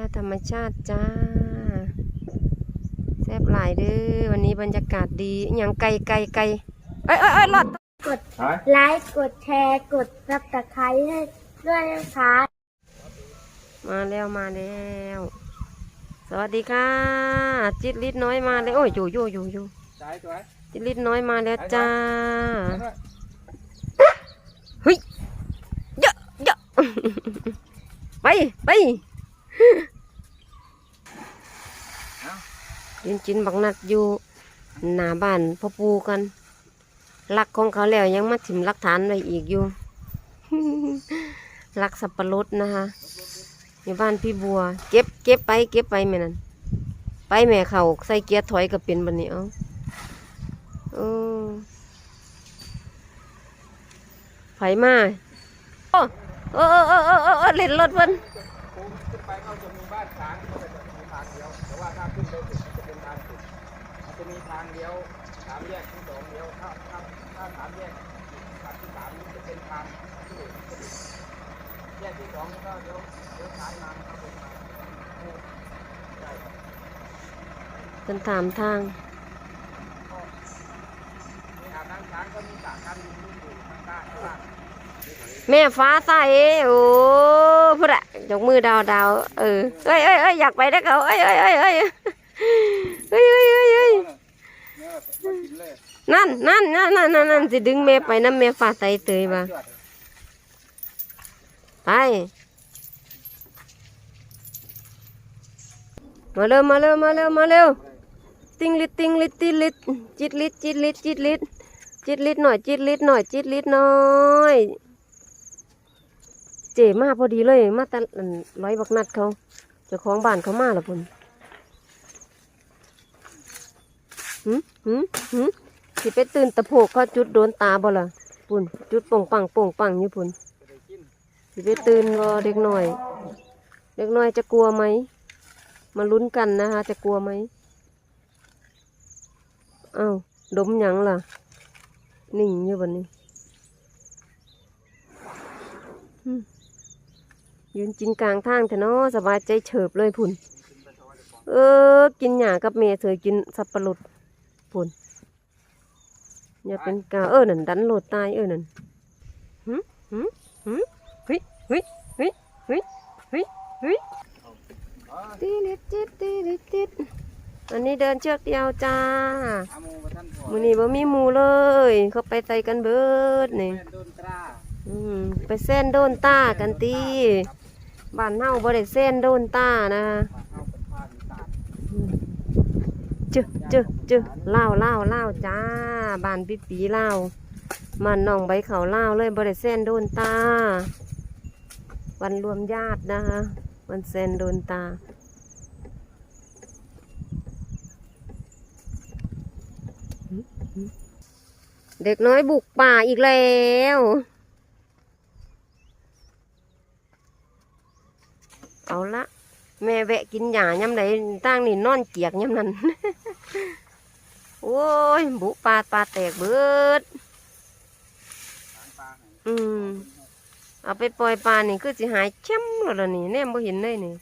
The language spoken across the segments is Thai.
ยาธรรมชาติจ้า แซ่บหลายเด้อวันนี้บรรยากาศดีอหย่างไกลไกลไกลเอ้ยเอ้ยเอ้ยหลอดกดไลค์กดแชร์กดซับสไครต์ให้ด้วยนะคะมาแล้วมาแล้ว สวัสดีค่ะ จิตลิดน้อยมาแล้วโอ้ยอยู่อยู่อยู่อยู่ซ้ายตัวไหนจิตลิดน้อยมาแล้วจ้าซ้ายด้วยเฮ้ยเยอะเยอะไปไป ยินจินบักนัดอยู่หน้าบ้านพ่อปูกันลักของเขาแล้วยังมาถิ่มลักฐานไว้อีกอยู่ลักสับปะรดนะคะอยู่บ้านพี่บัว เก็บเก็บไป เก็บไปแม่นั่นไปแม่เขาใส่เกียร์ถอยกับเป็นบันนี้เอาเออไผมาโอ้เออเออเออเออเออเล่นรถเพิ่น ไปเขาจะมีบ้านช้างก็จะมีทางเดียว แต่ว่าถ้าขึ้นไปถึงจะเป็นทางสุดมันจะมีทางเดียวสามแยกที่สองเดียวถ้าถ้าถ้าสามแยกทางที่สามนี่จะเป็นทางที่หนึ่งแยกที่สองก็เดี๋ยวเดี๋ยวซ้ายมาครับผมใช่เพิ่นถามทางมีอาบน้ำช้างก็มีสระน้ำอยู่ข้างใต้ข้างล่างแม่ฟ้าใสโอ้พูดอะ ยกมือดาวดาวเออเอ้ยเอ้ยเอ้ยอยากไปนะเขาเอ้ยเอ้ยเอ้ยเอ้ยเอ้ยเอ้ยเอ้ยเอ้ยนั่นนั่นนั่นนั่นนั่นนั่นสิดึงแม่ไปน้ำแม่ฟ้าใส่เตยบ่าไปมาเร็วมาเร็วมาเร็วมาเร็วติงลิดติงลิดติลิดจิตลิดจิตลิดจิตลิดจิตลิดหน่อยจิตลิดหน่อยจิตลิดหน่อย เจ๋มาพอดีเลย มาแต่อันร้อยบักนัดเขาเจ้าของบ้านเขามาและพุ่นหืมหืมหืมสิไปตื่นตะโพกเขาจุดโดนตาบ่ล่ะพุ่นจุดป่งปังป่งปังอยู่พุ่นจะได้กินสิไปตื่นบ่เด็กหน่อย เด็กหน่อยจะกลัวไหมมาลุ้นกันนะคะจะกลัวไหมอ้าวดมยังล่ะนิ่งอยู่บนนี้อืม ยืนกินกลางทางเถอะเนาะสบายใจเฉิบเลยพุ่น เออ กินหยากับเมย์เถยกินสับปะรดพุ่นอย่าเป็นกาเออนั่นดันโหลดตายเออนั่นหืมหืมหืมเฮ้ยเฮ้ยเฮ้ยเฮ้ยเฮ้ยเฮ้ยตีลิดจิดตีลิดจิดอันนี้เดินเชือกเดียวจ้าอามูมาท่านพ่อมือนี้บ่มีหมูเลย เขาไปใส่กันเบิดนี่ไปเส้นโดนตากันตี บ้านเฮาบ่ได้เส้นโดนตานะมาเข้าเป็นผ้าดีตาดจึจึจึเล่าวล่าวล่าวจ้าบ้านปีปีเล่าวมันน้องใบเขาเล่าวเลยบ่ได้เส้นโดนตา วันรวมญาตินะคะวันเส้นโดนตาเด็กน้อยบุกป่าอีกแล้ว เอาละแม่แวะกินหญ้าย่ำไหนตั้งนี่นอนเกียกย่ำนั้น โอ้ย บุปลาปลาแตกเบิด อืม เอาไปปล่อยปลานี่คือสิหายเข้มแล้วล่ะนี่แนมบ่เห็นเลยนี่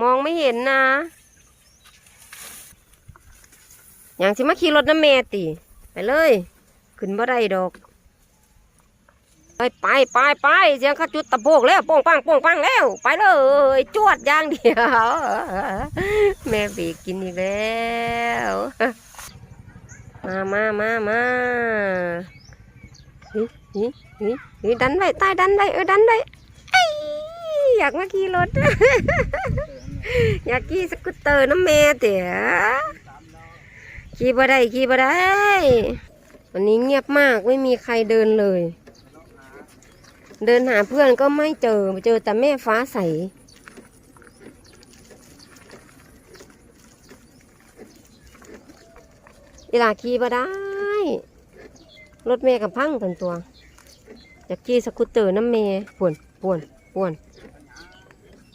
มองไม่เห็นนะ อย่างสิมาขี่รถน้ำแม่ติไปเลย ขึ้นบ่ได้ดอก ไปไปไปไปเสียงเขาจุดตะโพกแล้วป้งปังป้งปังแล้ว ไปเลย จวดอย่างเดียว แม่เบรกกินอีกแล้วมามามามาฮิฮิฮิฮิดันไว้ใต้ดันไว้เออดันไว้อยอยากมาขี่รถ อยากขี่สกูตเตอร์น้ำแม่เต๋อขี่บ่ได้ขี่บ่ได้ วันนี้เงียบมากไม่มีใครเดินเลย เดินหาเพื่อนก็ไม่เจอ เจอแต่แม่ฟ้าใสเวลาขี่บ่ได้ รถเมย์กับพังกันตัว อยากขี่สกูตเตอร์น้ำเมย์ป่วนป่วนป่วน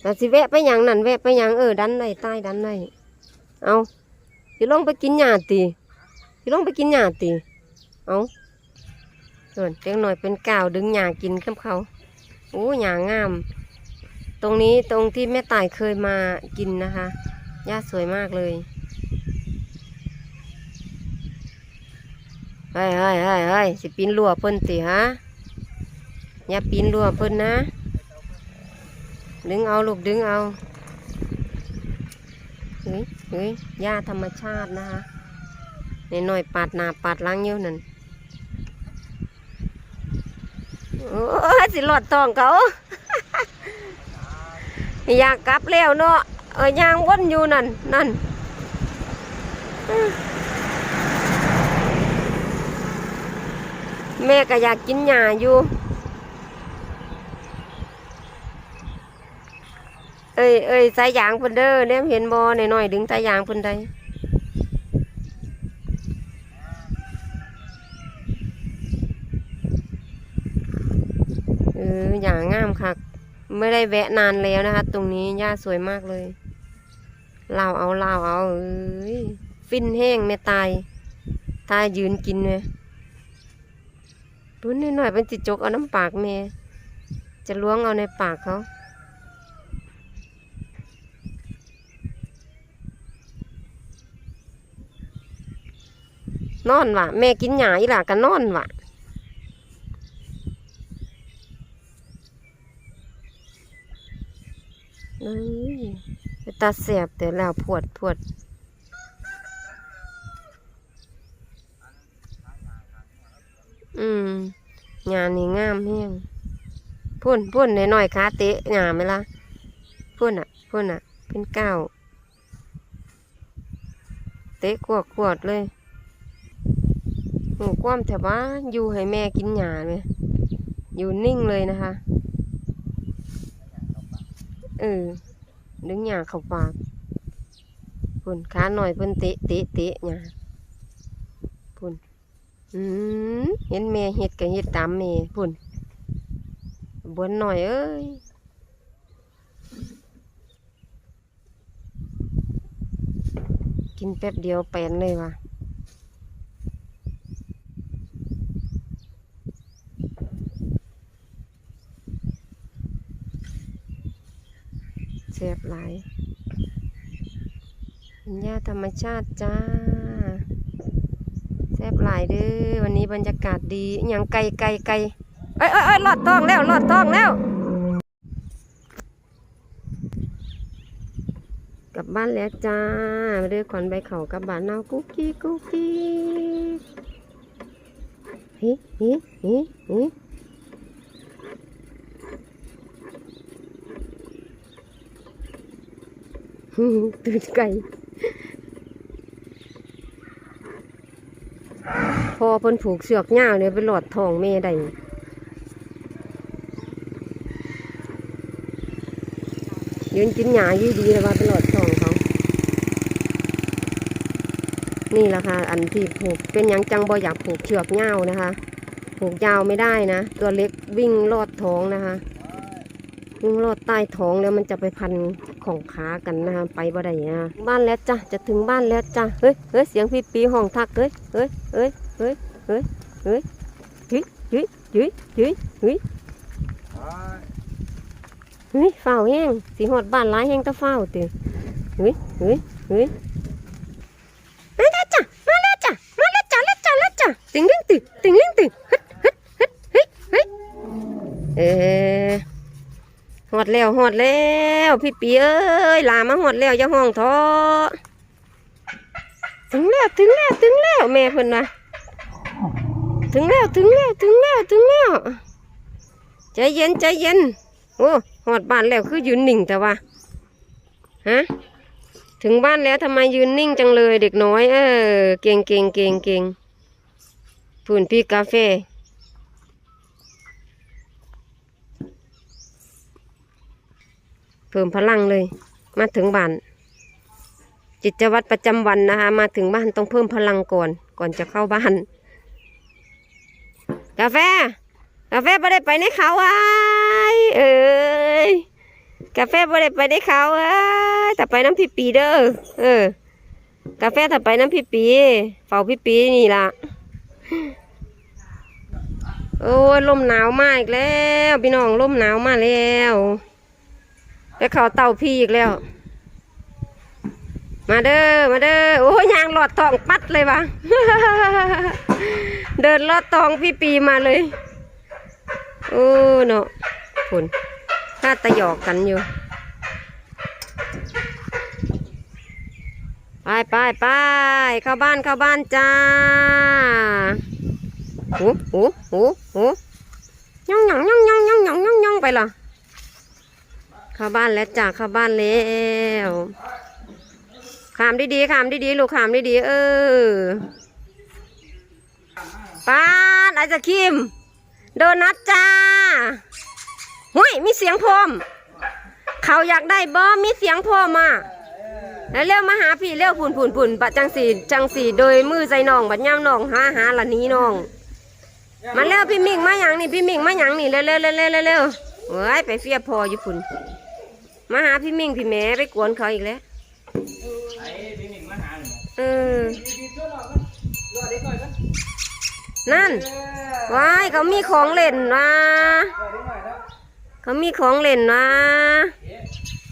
แต่สิแวะไปยังนั่นแวะไปยังเออดันได้ใต้ดันได้เอาสิลงไปกินหญ้าตีสิลงไปกินหญ้าตีเอา เอินเด็กหน่อยเป็นกาวดึงหญ้ากินกับเขาโอ้หญ้างาม ตรงนี้ตรงที่แม่ต่ายเคยมากินนะคะหญ้าสวยมากเลยเฮ้ยเฮ้ยเฮ้ยเฮ้ยสิปีนรั้วเพิ่นติฮะอย่าปีนรั้วเพิ่นนะ ดึงเอาลูกดึงเอาเฮ้ยเฮ้ยหญ้าธรรมชาตินะคะในหน่อยปาดหนาปาดล้างเยอะนั่น โอ้ยสิหลอดทองเขาอยากกลับแล้วเนาะเออยางวนอยู่นั่นนั่นแม่ก็อยากกินหญ้าอยู่เอ้ยเอ้ยสายยางเพิ่นเด้อเนี่ยเห็นบ่หน่อยๆดึงสายยางเพิ่นได้ เอย่างงามคักไม่ได้แวะนานแล้วนะคะ ตรงนี้หญ้าสวยมากเลยลาวเอาลาวเอาเอ้ยฟินแห้งแม่ตายตายยืนกินเลยปุ้นนิดหน่อยเป็นจิจกเอาน้ำปากแม่จะล้วงเอาในปากเขานอนว่ะแม่กินหยาอีหล่ะก็นอนว่ะ เอ้ยตาเสียบแต่แล้วปวดปวดอืมหญ้านี่งามแห้งพุ่นพุ่นหน่อยๆขาเตะหญ้าไหมล่ะพุ่นอะพุ่นอะ เป็นเก้าวเตะกวดกวดๆเลยหูความแถวบ้านอยู่ให้แม่กินหญ้าเลยอยู่นิ่งเลยนะคะ เออ ดึงหญ้าเขาปากพุ่นขาหน่อยเพิ่นเตะเตะเตะหญ้าพุ่นอืมเห็นแม่เฮ็ดก็เฮ็ดตามแม่พุ่นบวนหน่อยเอ้ยกินแป๊บเดียวแปลนเลยว่ะ ซ่บหลายหญ้าธรรมชาติจ้า แซ่บหลายเด้อวันนี้บรรยากาศดีอย่างไกลไกลไกลเอ้ยเอ้ยเอ้ยหลอดทองแล้วหลอดทองแล้ว กลับบ้านแล้วจ้ามาเด้อขวัญใบเขากลับบ้านเนากุ๊กกี้กุ๊กกี้เฮ้เฮ้เฮ้เฮ้ฮึ่ม ตื่นไก่พอเพิ่นผูกเสือกยาวเนี่ยไปหลอดทองแม่ได้ยืนกินหยาอยู่ดีเลยว่าไปหลอดทองเขา นี่แหละค่ะ อันที่ผูกเป็นยังจังบ่อยากผูกเชือกยาวนะคะ ผูกยาวไม่ได้นะ ตัวเล็กวิ่งลอดท้องนะคะ วิ่งลอดใต้ท้องแล้วมันจะไปพัน ของขากันนะคะไปบ่ได้นะบ้านแล้วจ้ะจะถึงบ้านแล้วจ้ะเฮ้ยเฮ้ยเสียงพี่ปีห้องทักเฮ้ยเฮ้ยเฮ้ยเฮ้ยเฮ้ยเฮ้ยยื้ยจุ้ยจุ้ยจุ้ยจุ้ยเฮ้ยเฝ้าแห้งสีหอดบ้านร้ายแห้งตะเฝ้าติเฮ้ยเฮ้ยเฮ้ยมาแล้วจ้ะมาแล้วจ้ะมาแล้วจ้ะแล้วจ้ะแล้วจ้ะติงลิงติงติงลิงติงฮึดฮึดฮึดเฮ้ยเฮ้ออ หอดแล้วหอดแล้วพี่ปีเอ้ยลามาหอดแล้วอย่าห้องท้อถึงแล้วถึงแล้วถึงแล้วแม่เพิ่นว่าถึงแล้วถึงแล้วถึงแล้วถึงแล้วใจเย็นใจเย็นโอ้หอดบ้านแล้วคือยืนนิ่งแต่ว่าฮะถึงบ้านแล้วทำไมยืนนิ่งจังเลยเด็กน้อย เออเก่งเก่งเก่งเก่งพื้นพี่กาแฟ พิ่มพลังเลย มาถึงบ้าน จิตวัตรประจำวันนะคะ มาถึงบ้านต้องเพิ่มพลังก่อน ก่อนจะเข้าบ้าน กาแฟ กาแฟไม่ได้ไปในเขาไอ้ายเอ้ยกาแฟไม่ได้ไปในเขาเอ้ยแต่ไปน้ำพี่ปีเด้อเออ กาแฟถ้าไปน้ำพี่ปี เฝ้าพี่ปีนี่ล่ะโอ้ยลมหนาวมากอีกแล้ว พี่น้องลมหนาวมาแล้ว ไปเขาเต่าพี่อีกแล้ว มาเด้อ มาเด้อ โอ้ยยางหลอดทองปัดเลยวะเดินลอดทองพี่ปีมาเลย โอ้เนาะผลน่าตะหยอกกันอยู่ ไปไปไปเข้าบ้านเข้าบ้านจ้าโอ้โอ้โอ้โอ้ยองย่องย่องย่องย่องย่องย่องไปละ เข้าบ้านแล้วจ้าเข้าบ้านแล้วขามดีๆขามดีๆลูกขามดีๆเออป้านไอศครีมโดนัทจ้าหุ้ยมีเสียงพรมเขาอยากได้บอมีเสียงพรมอะแล้วเร็วมาหาพี่เร็วผุนผุนผุนบัจังสีจังสีโดยมือใจน้องบัดย่ำน้องหาหาละนี้น้องมาเร็วพี่มิงมาหยังนี่พี่มิงมาหยังนี่เร็วเร็วเร็วเร็วเร็วเฮ้ยไปเฟียพออยู่ผุน มาหาพี่มิงพี่แม่ไปกวนเขาอีกแล้วไอ้พี่หมิงมาหาหนูเออนั่นว้ายเขามีของเล่นว่ะเขามีของเล่นว่ะ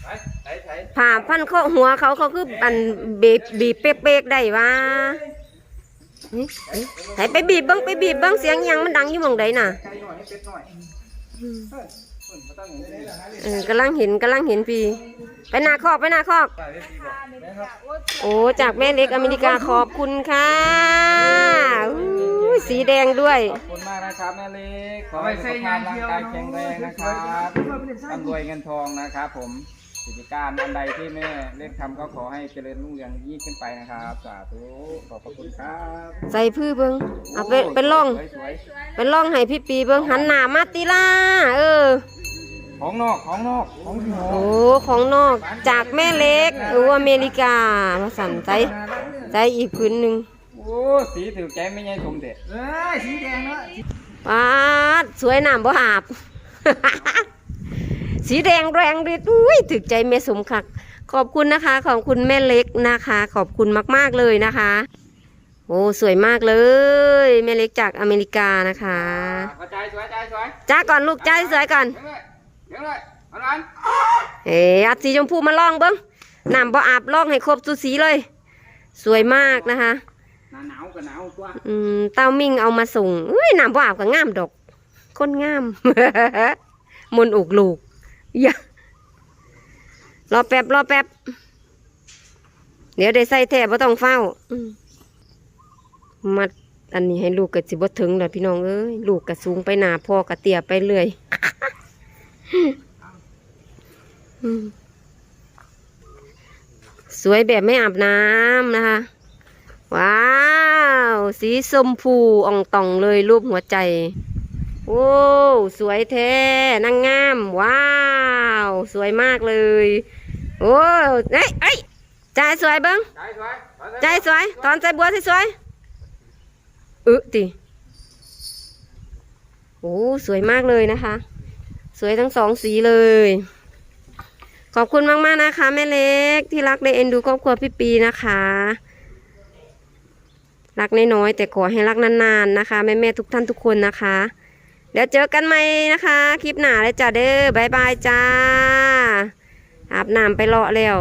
ไปไปไปผ่าพันข้อหัวเขาเขาคืออันบีบบีบเป๊กๆได้ว่าไหนไปบีบเบ้างไปบีบเบ้างเสียงหยังมันดังอยู่หมองใดน่ะไก่หน่อยให้ เป็ดหน่อยเฮ้ยคนเขาตั้งอย่างนี้เลยเออกำลังเห็นกำลังเห็นพี่ไปหน้าคอกไปหน้าคอกไปเรียบร้อยแม่ครับโอ้จากแม่เล็กอเมริกาขอบคุณค่ะอู้สีแดงด้วยขอบคุณมากนะครับแม่เล็กขอให้สุขภาพร่างกายแข็งแรงนะครับร่ำรวยเงินทองนะครับ ผมกิจการอันใดที่แม่เล็กทำก็ขอให้เจริญรุ่งเรืองยิ่งขึ้นไปนะครับสาธุขอบพระคุณครับ ใส่พื้เบิ้งเอาไปเป็นล่องสวยเป็นล่องให้พี่ปีเบิ้งหันหน้ามาตีล่าเออๆ ของนอกของนอกของที่หอโอ้ของนอกจากแม่เล็กหรืออเมริกามาสั่นใจใจอีกพื้นหนึ่งโอ้สีถือใจไม่ใช่สมเด็จเอ้ยสีแดงเนาะป้าดสวยน้ำบ่อาบ สีแดงแรงดิอุ้ยถึกใจแม่สมคัก ขอบคุณนะคะ ขอบคุณแม่เล็กนะคะ ขอบคุณมากๆเลยนะคะ โอ้สวยมากเลย แม่เล็กจากอเมริกานะคะเข้าใจสวยใจสวยจ้าก่อนลูกจ้าสวยก่อนเดี๋ยวเลยเดี๋ยว เลยเอาหลานเอ๋อัดสีชมพูมาลองเบิ้งน้ำบ่อาบลองให้ครบสุสีเลย สวยมากนะคะหนาหนาวกับหนาวตัวอืมเต้ามิ่งเอามาส่งอุ้ยน้ำบ่อาบก็งามดอกคนงาม มนต์อกลูกอย่ารอแป๊บรอแป๊บ เดี๋ยวได้ใส่แทบบ่ต้องเฝ้าอืมมัดอันนี้ให้ลูกกะสิบ่ถึงแล้วพี่น้องเอ้ยลูกกะสูงไปหนาพ่อกะเตี้ยไปเรื่อยอืม สวยแบบไม่อาบน้ำนะคะ ว้าว สีชมพูอ่องต่องเลยรูปหัวใจ โอ้สวยแท้นางงาม ว้าว สวยมากเลย โอ้เอ้ยเอ้ยใจสวยเบิ้งใจสวยใจสวยตอนใจบัวสวยอึติโอ้สวยมากเลยนะคะ สวยทั้งสองสีเลย ขอบคุณมาก ๆ นะคะ แม่เล็กที่รักได้เอ็นดูครอบครัวพี่ปีนะคะ รักน้อยๆแต่ขอให้รักนานๆนะคะ แม่ ๆ ทุกท่านทุกคนนะคะ เดี๋ยวเจอกันใหม่นะคะ คลิปหน้าเลยจ้าเด้อบายบายจ้าอาบน้ำไปเลาะแล้ว